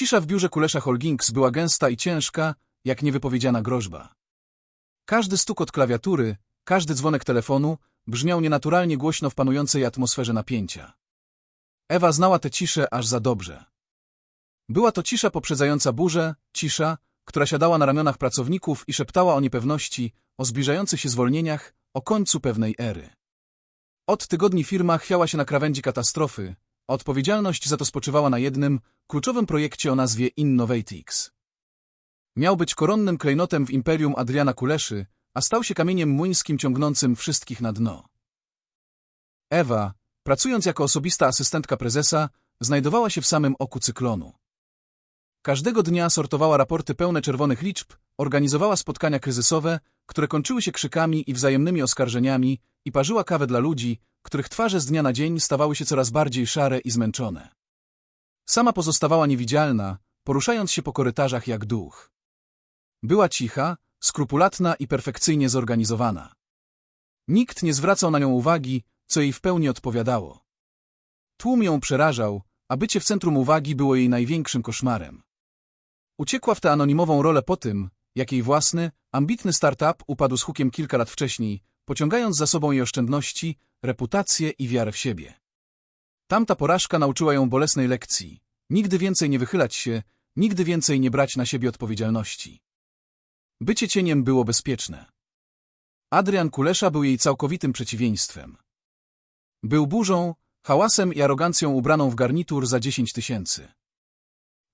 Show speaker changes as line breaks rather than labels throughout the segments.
Cisza w biurze Kulesza Holgings była gęsta i ciężka, jak niewypowiedziana groźba. Każdy stuk od klawiatury, każdy dzwonek telefonu brzmiał nienaturalnie głośno w panującej atmosferze napięcia. Ewa znała tę ciszę aż za dobrze. Była to cisza poprzedzająca burzę, cisza, która siadała na ramionach pracowników i szeptała o niepewności, o zbliżających się zwolnieniach, o końcu pewnej ery. Od tygodni firma chwiała się na krawędzi katastrofy, odpowiedzialność za to spoczywała na jednym, kluczowym projekcie o nazwie Innovatix. Miał być koronnym klejnotem w imperium Adriana Kuleszy, a stał się kamieniem młyńskim ciągnącym wszystkich na dno. Ewa, pracując jako osobista asystentka prezesa, znajdowała się w samym oku cyklonu. Każdego dnia sortowała raporty pełne czerwonych liczb, organizowała spotkania kryzysowe, które kończyły się krzykami i wzajemnymi oskarżeniami i parzyła kawę dla ludzi, których twarze z dnia na dzień stawały się coraz bardziej szare i zmęczone. Sama pozostawała niewidzialna, poruszając się po korytarzach jak duch. Była cicha, skrupulatna i perfekcyjnie zorganizowana. Nikt nie zwracał na nią uwagi, co jej w pełni odpowiadało. Tłum ją przerażał, a bycie w centrum uwagi było jej największym koszmarem. Uciekła w tę anonimową rolę po tym, jak jej własny, ambitny startup upadł z hukiem kilka lat wcześniej, pociągając za sobą jej oszczędności, reputację i wiarę w siebie. Tamta porażka nauczyła ją bolesnej lekcji. Nigdy więcej nie wychylać się, nigdy więcej nie brać na siebie odpowiedzialności. Bycie cieniem było bezpieczne. Adrian Kulesza był jej całkowitym przeciwieństwem. Był burzą, hałasem i arogancją ubraną w garnitur za dziesięć tysięcy.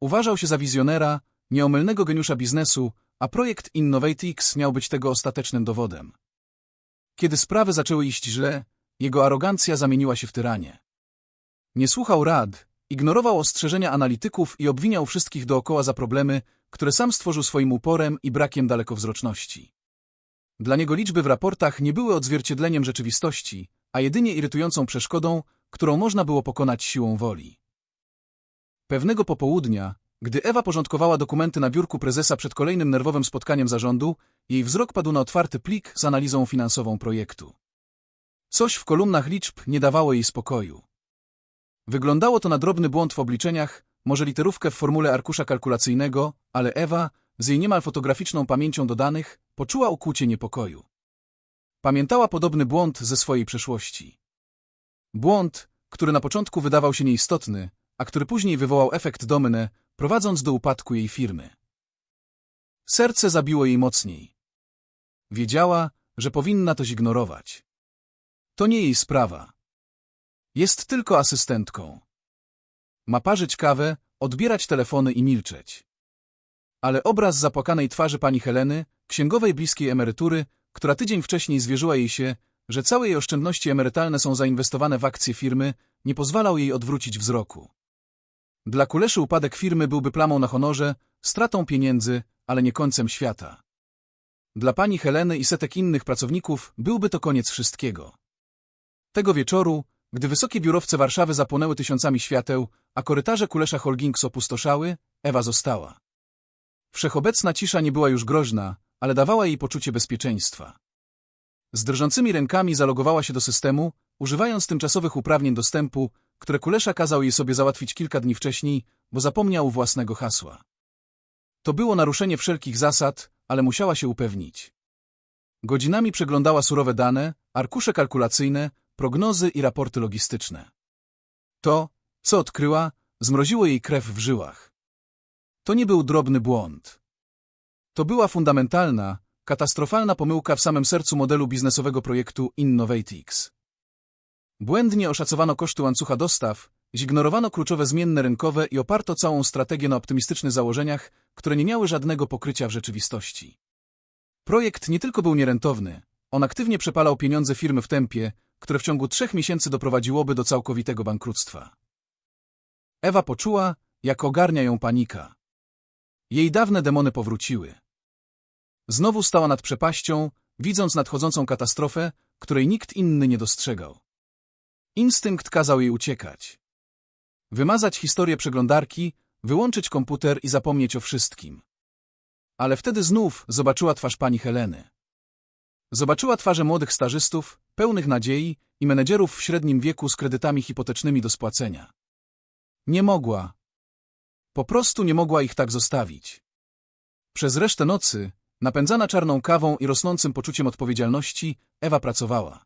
Uważał się za wizjonera, nieomylnego geniusza biznesu, a projekt Innovatix miał być tego ostatecznym dowodem. Kiedy sprawy zaczęły iść źle, jego arogancja zamieniła się w tyranię. Nie słuchał rad, ignorował ostrzeżenia analityków i obwiniał wszystkich dookoła za problemy, które sam stworzył swoim uporem i brakiem dalekowzroczności. Dla niego liczby w raportach nie były odzwierciedleniem rzeczywistości, a jedynie irytującą przeszkodą, którą można było pokonać siłą woli. Pewnego popołudnia, gdy Ewa porządkowała dokumenty na biurku prezesa przed kolejnym nerwowym spotkaniem zarządu, jej wzrok padł na otwarty plik z analizą finansową projektu. Coś w kolumnach liczb nie dawało jej spokoju. Wyglądało to na drobny błąd w obliczeniach, może literówkę w formule arkusza kalkulacyjnego, ale Ewa, z jej niemal fotograficzną pamięcią do danych, poczuła ukłucie niepokoju. Pamiętała podobny błąd ze swojej przeszłości. Błąd, który na początku wydawał się nieistotny, a który później wywołał efekt domny, prowadząc do upadku jej firmy. Serce zabiło jej mocniej. Wiedziała, że powinna to zignorować. To nie jej sprawa. Jest tylko asystentką. Ma parzyć kawę, odbierać telefony i milczeć. Ale obraz zapłakanej twarzy pani Heleny, księgowej bliskiej emerytury, która tydzień wcześniej zwierzyła jej się, że całe jej oszczędności emerytalne są zainwestowane w akcje firmy, nie pozwalał jej odwrócić wzroku. Dla Kuleszy upadek firmy byłby plamą na honorze, stratą pieniędzy, ale nie końcem świata. Dla pani Heleny i setek innych pracowników byłby to koniec wszystkiego. Tego wieczoru, gdy wysokie biurowce Warszawy zapłonęły tysiącami świateł, a korytarze Kulesza Holgings opustoszały, Ewa została. Wszechobecna cisza nie była już groźna, ale dawała jej poczucie bezpieczeństwa. Z drżącymi rękami zalogowała się do systemu, używając tymczasowych uprawnień dostępu, które Kulesza kazał jej sobie załatwić kilka dni wcześniej, bo zapomniał własnego hasła. To było naruszenie wszelkich zasad, ale musiała się upewnić. Godzinami przeglądała surowe dane, arkusze kalkulacyjne, prognozy i raporty logistyczne. To, co odkryła, zmroziło jej krew w żyłach. To nie był drobny błąd. To była fundamentalna, katastrofalna pomyłka w samym sercu modelu biznesowego projektu Innovatix. Błędnie oszacowano koszty łańcucha dostaw, zignorowano kluczowe zmienne rynkowe i oparto całą strategię na optymistycznych założeniach, które nie miały żadnego pokrycia w rzeczywistości. Projekt nie tylko był nierentowny, on aktywnie przepalał pieniądze firmy w tempie, które w ciągu trzech miesięcy doprowadziłoby do całkowitego bankructwa. Ewa poczuła, jak ogarnia ją panika. Jej dawne demony powróciły. Znowu stała nad przepaścią, widząc nadchodzącą katastrofę, której nikt inny nie dostrzegał. Instynkt kazał jej uciekać. Wymazać historię przeglądarki, wyłączyć komputer i zapomnieć o wszystkim. Ale wtedy znów zobaczyła twarz pani Heleny. Zobaczyła twarze młodych stażystów, pełnych nadziei i menedżerów w średnim wieku z kredytami hipotecznymi do spłacenia. Nie mogła. Po prostu nie mogła ich tak zostawić. Przez resztę nocy, napędzana czarną kawą i rosnącym poczuciem odpowiedzialności, Ewa pracowała.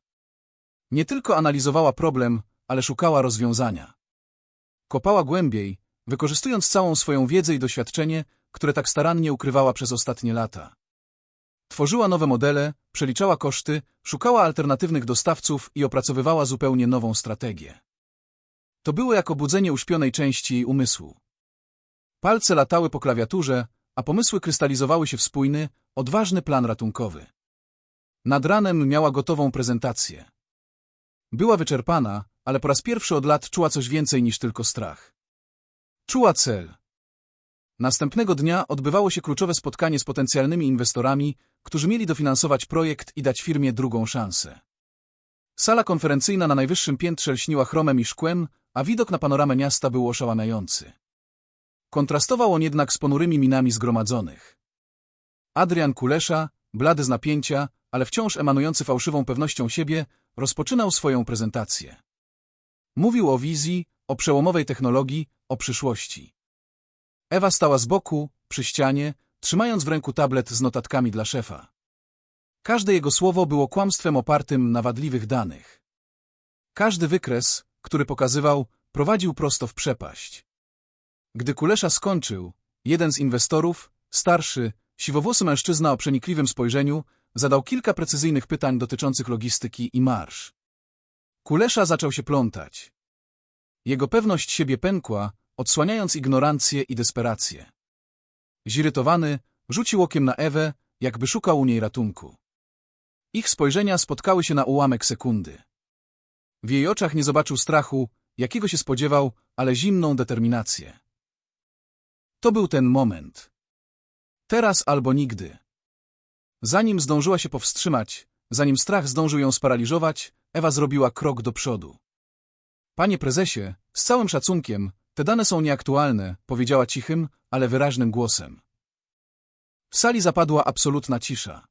Nie tylko analizowała problem, ale szukała rozwiązania. Kopała głębiej, wykorzystując całą swoją wiedzę i doświadczenie, które tak starannie ukrywała przez ostatnie lata. Tworzyła nowe modele, przeliczała koszty, szukała alternatywnych dostawców i opracowywała zupełnie nową strategię. To było jak obudzenie uśpionej części jej umysłu. Palce latały po klawiaturze, a pomysły krystalizowały się w spójny, odważny plan ratunkowy. Nad ranem miała gotową prezentację. Była wyczerpana, ale po raz pierwszy od lat czuła coś więcej niż tylko strach. Czuła cel. Następnego dnia odbywało się kluczowe spotkanie z potencjalnymi inwestorami, którzy mieli dofinansować projekt i dać firmie drugą szansę. Sala konferencyjna na najwyższym piętrze lśniła chromem i szkłem, a widok na panoramę miasta był oszałamiający. Kontrastował on jednak z ponurymi minami zgromadzonych. Adrian Kulesza, blady z napięcia, ale wciąż emanujący fałszywą pewnością siebie, rozpoczynał swoją prezentację. Mówił o wizji, o przełomowej technologii, o przyszłości. Ewa stała z boku, przy ścianie, trzymając w ręku tablet z notatkami dla szefa. Każde jego słowo było kłamstwem opartym na wadliwych danych. Każdy wykres, który pokazywał, prowadził prosto w przepaść. Gdy Kulesza skończył, jeden z inwestorów, starszy, siwowłosy mężczyzna o przenikliwym spojrzeniu, zadał kilka precyzyjnych pytań dotyczących logistyki i marsz. Kulesza zaczął się plątać. Jego pewność siebie pękła, odsłaniając ignorancję i desperację. Zirytowany, rzucił okiem na Ewę, jakby szukał u niej ratunku. Ich spojrzenia spotkały się na ułamek sekundy. W jej oczach nie zobaczył strachu, jakiego się spodziewał, ale zimną determinację. To był ten moment. Teraz albo nigdy. Zanim zdążyła się powstrzymać, zanim strach zdążył ją sparaliżować, Ewa zrobiła krok do przodu. Panie prezesie, z całym szacunkiem, te dane są nieaktualne, powiedziała cichym, ale wyraźnym głosem. W sali zapadła absolutna cisza.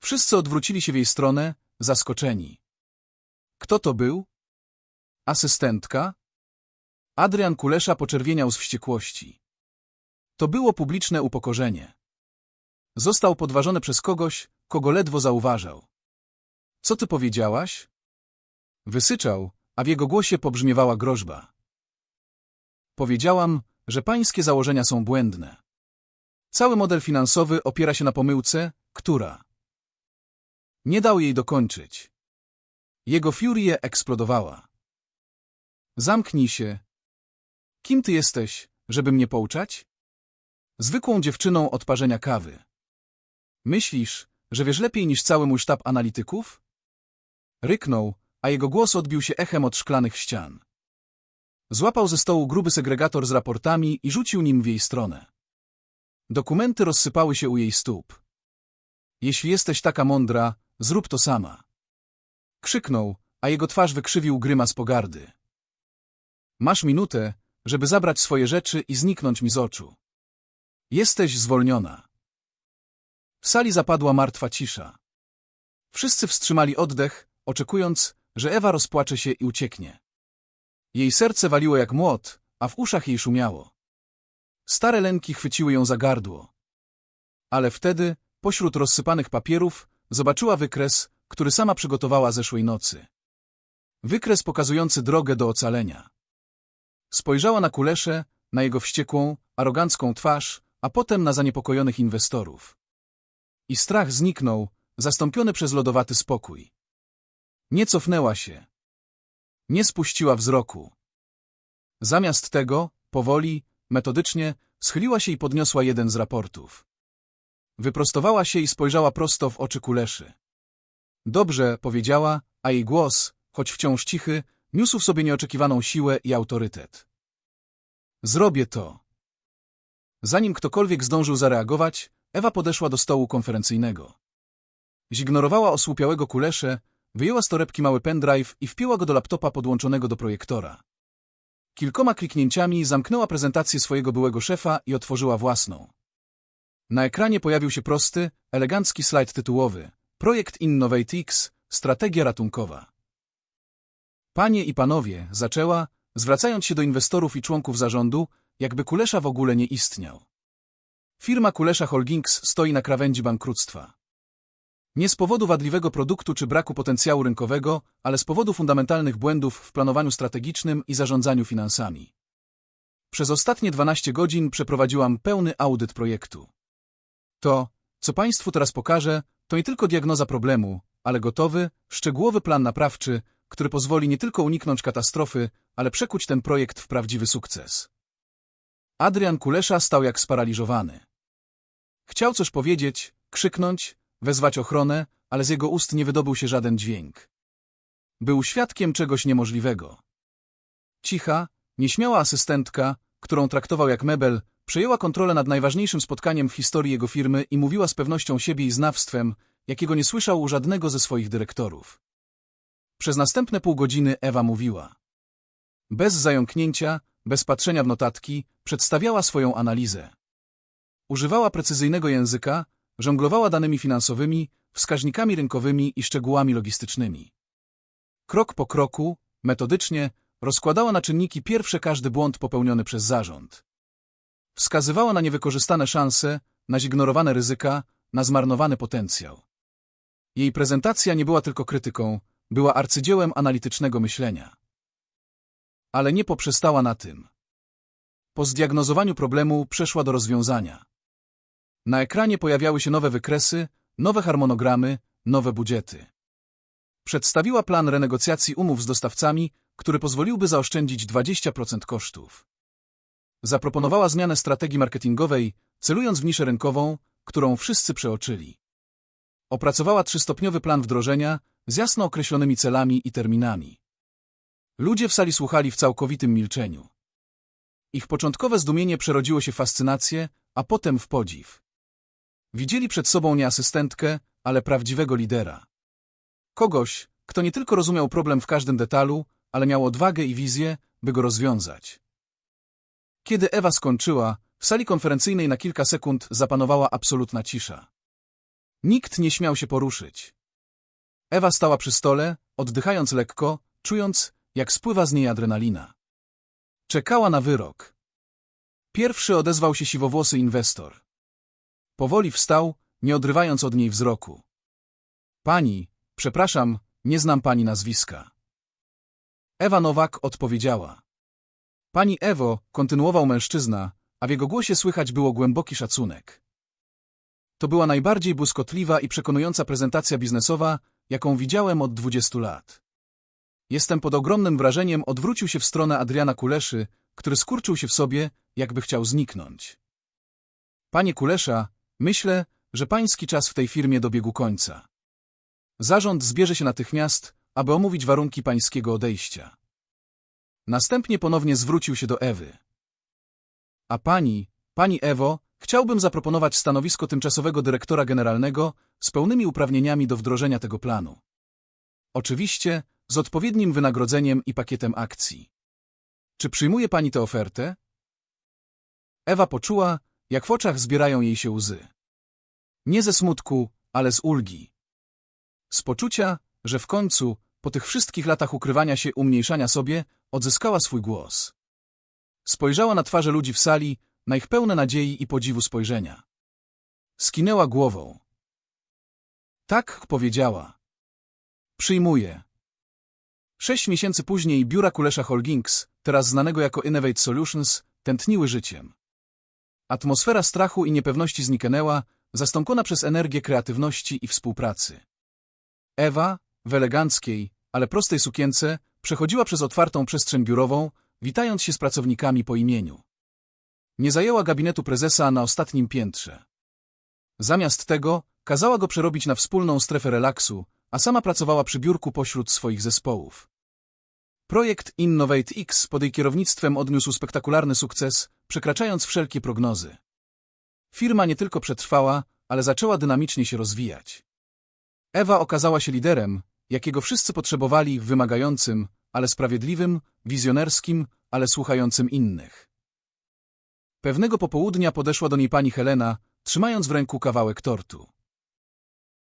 Wszyscy odwrócili się w jej stronę, zaskoczeni. Kto to był? Asystentka? Adrian Kulesza poczerwieniał z wściekłości. To było publiczne upokorzenie. Został podważony przez kogoś, kogo ledwo zauważał. Co ty powiedziałaś? Wysyczał, a w jego głosie pobrzmiewała groźba. Powiedziałam, że pańskie założenia są błędne. Cały model finansowy opiera się na pomyłce, która nie dał jej dokończyć. Jego furia eksplodowała. Zamknij się. Kim ty jesteś, żeby mnie pouczać? Zwykłą dziewczyną od parzenia kawy. Myślisz, że wiesz lepiej niż cały mój sztab analityków? Ryknął, a jego głos odbił się echem od szklanych ścian. Złapał ze stołu gruby segregator z raportami i rzucił nim w jej stronę. Dokumenty rozsypały się u jej stóp. Jeśli jesteś taka mądra, zrób to sama. Krzyknął, a jego twarz wykrzywił grymas pogardy. Masz minutę, żeby zabrać swoje rzeczy i zniknąć mi z oczu. Jesteś zwolniona. W sali zapadła martwa cisza. Wszyscy wstrzymali oddech, oczekując, że Ewa rozpłacze się i ucieknie. Jej serce waliło jak młot, a w uszach jej szumiało. Stare lęki chwyciły ją za gardło. Ale wtedy, pośród rozsypanych papierów, zobaczyła wykres, który sama przygotowała zeszłej nocy. Wykres pokazujący drogę do ocalenia. Spojrzała na Kuleszę, na jego wściekłą, arogancką twarz, a potem na zaniepokojonych inwestorów. I strach zniknął, zastąpiony przez lodowaty spokój. Nie cofnęła się. Nie spuściła wzroku. Zamiast tego, powoli, metodycznie, schyliła się i podniosła jeden z raportów. Wyprostowała się i spojrzała prosto w oczy Kuleszy. Dobrze, powiedziała, a jej głos, choć wciąż cichy, niósł w sobie nieoczekiwaną siłę i autorytet. Zrobię to. Zanim ktokolwiek zdążył zareagować, Ewa podeszła do stołu konferencyjnego. Zignorowała osłupiałego kulesze, wyjęła z torebki mały pendrive i wpięła go do laptopa podłączonego do projektora. Kilkoma kliknięciami zamknęła prezentację swojego byłego szefa i otworzyła własną. Na ekranie pojawił się prosty, elegancki slajd tytułowy Projekt InnovateX – Strategia ratunkowa. Panie i panowie, zaczęła, zwracając się do inwestorów i członków zarządu, jakby Kulesza w ogóle nie istniał. Firma Kulesza Holdings stoi na krawędzi bankructwa. Nie z powodu wadliwego produktu czy braku potencjału rynkowego, ale z powodu fundamentalnych błędów w planowaniu strategicznym i zarządzaniu finansami. Przez ostatnie 12 godzin przeprowadziłam pełny audyt projektu. To, co Państwu teraz pokażę, to nie tylko diagnoza problemu, ale gotowy, szczegółowy plan naprawczy, który pozwoli nie tylko uniknąć katastrofy, ale przekuć ten projekt w prawdziwy sukces. Adrian Kulesza stał jak sparaliżowany. Chciał coś powiedzieć, krzyknąć, wezwać ochronę, ale z jego ust nie wydobył się żaden dźwięk. Był świadkiem czegoś niemożliwego. Cicha, nieśmiała asystentka, którą traktował jak mebel, przejęła kontrolę nad najważniejszym spotkaniem w historii jego firmy i mówiła z pewnością siebie i znawstwem, jakiego nie słyszał u żadnego ze swoich dyrektorów. Przez następne pół godziny Ewa mówiła. Bez zająknięcia, bez patrzenia w notatki, przedstawiała swoją analizę. Używała precyzyjnego języka, żonglowała danymi finansowymi, wskaźnikami rynkowymi i szczegółami logistycznymi. Krok po kroku, metodycznie, rozkładała na czynniki pierwsze każdy błąd popełniony przez zarząd. Wskazywała na niewykorzystane szanse, na zignorowane ryzyka, na zmarnowany potencjał. Jej prezentacja nie była tylko krytyką, była arcydziełem analitycznego myślenia. Ale nie poprzestała na tym. Po zdiagnozowaniu problemu przeszła do rozwiązania. Na ekranie pojawiały się nowe wykresy, nowe harmonogramy, nowe budżety. Przedstawiła plan renegocjacji umów z dostawcami, który pozwoliłby zaoszczędzić 20% kosztów. Zaproponowała zmianę strategii marketingowej, celując w niszę rynkową, którą wszyscy przeoczyli. Opracowała trzystopniowy plan wdrożenia z jasno określonymi celami i terminami. Ludzie w sali słuchali w całkowitym milczeniu. Ich początkowe zdumienie przerodziło się w fascynację, a potem w podziw. Widzieli przed sobą nie asystentkę, ale prawdziwego lidera. Kogoś, kto nie tylko rozumiał problem w każdym detalu, ale miał odwagę i wizję, by go rozwiązać. Kiedy Ewa skończyła, w sali konferencyjnej na kilka sekund zapanowała absolutna cisza. Nikt nie śmiał się poruszyć. Ewa stała przy stole, oddychając lekko, czując, jak spływa z niej adrenalina. Czekała na wyrok. Pierwszy odezwał się siwowłosy inwestor. Powoli wstał, nie odrywając od niej wzroku. Pani, przepraszam, nie znam pani nazwiska. Ewa Nowak odpowiedziała. Pani Ewo, kontynuował mężczyzna, a w jego głosie słychać było głęboki szacunek. To była najbardziej błyskotliwa i przekonująca prezentacja biznesowa, jaką widziałem od dwudziestu lat. Jestem pod ogromnym wrażeniem odwrócił się w stronę Adriana Kuleszy, który skurczył się w sobie, jakby chciał zniknąć. Panie Kulesza, myślę, że pański czas w tej firmie dobiegł końca. Zarząd zbierze się natychmiast, aby omówić warunki pańskiego odejścia. Następnie ponownie zwrócił się do Ewy. A pani, pani Ewo, chciałbym zaproponować stanowisko tymczasowego dyrektora generalnego z pełnymi uprawnieniami do wdrożenia tego planu. Oczywiście z odpowiednim wynagrodzeniem i pakietem akcji. Czy przyjmuje pani tę ofertę? Ewa poczuła, jak w oczach zbierają jej się łzy. Nie ze smutku, ale z ulgi. Z poczucia, że w końcu, po tych wszystkich latach ukrywania się, umniejszania sobie, odzyskała swój głos. Spojrzała na twarze ludzi w sali, na ich pełne nadziei i podziwu spojrzenia. Skinęła głową. Tak, powiedziała. Przyjmuję. Sześć miesięcy później biura Kulesza Holdings, teraz znanego jako Innovate Solutions, tętniły życiem. Atmosfera strachu i niepewności zniknęła, zastąpiona przez energię kreatywności i współpracy. Ewa, w eleganckiej, ale prostej sukience, przechodziła przez otwartą przestrzeń biurową, witając się z pracownikami po imieniu. Nie zajęła gabinetu prezesa na ostatnim piętrze. Zamiast tego kazała go przerobić na wspólną strefę relaksu, a sama pracowała przy biurku pośród swoich zespołów. Projekt Innovate X pod jej kierownictwem odniósł spektakularny sukces, przekraczając wszelkie prognozy. Firma nie tylko przetrwała, ale zaczęła dynamicznie się rozwijać. Ewa okazała się liderem, jakiego wszyscy potrzebowali w wymagającym, ale sprawiedliwym, wizjonerskim, ale słuchającym innych. Pewnego popołudnia podeszła do niej pani Helena, trzymając w ręku kawałek tortu.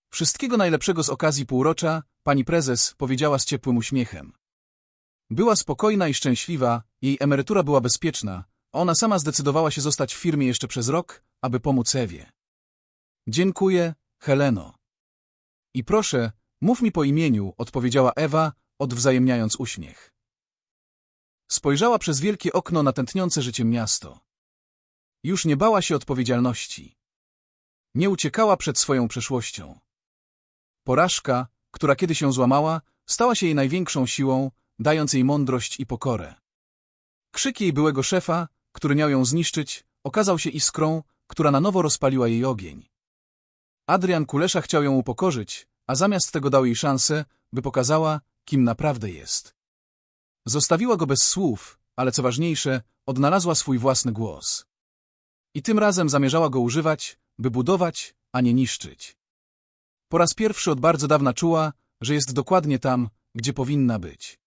Wszystkiego najlepszego z okazji półrocza, pani prezes powiedziała z ciepłym uśmiechem. Była spokojna i szczęśliwa, jej emerytura była bezpieczna, Ona sama zdecydowała się zostać w firmie jeszcze przez rok, aby pomóc Ewie. Dziękuję, Heleno. I proszę, mów mi po imieniu, odpowiedziała Ewa, odwzajemniając uśmiech. Spojrzała przez wielkie okno na tętniące życiem miasto. Już nie bała się odpowiedzialności. Nie uciekała przed swoją przeszłością. Porażka, która kiedy się złamała, stała się jej największą siłą, dając jej mądrość i pokorę. Krzyk jej byłego szefa, który miał ją zniszczyć, okazał się iskrą, która na nowo rozpaliła jej ogień. Adrian Kulesza chciał ją upokorzyć, a zamiast tego dał jej szansę, by pokazała, kim naprawdę jest. Zostawiła go bez słów, ale co ważniejsze, odnalazła swój własny głos. I tym razem zamierzała go używać, by budować, a nie niszczyć. Po raz pierwszy od bardzo dawna czuła, że jest dokładnie tam, gdzie powinna być.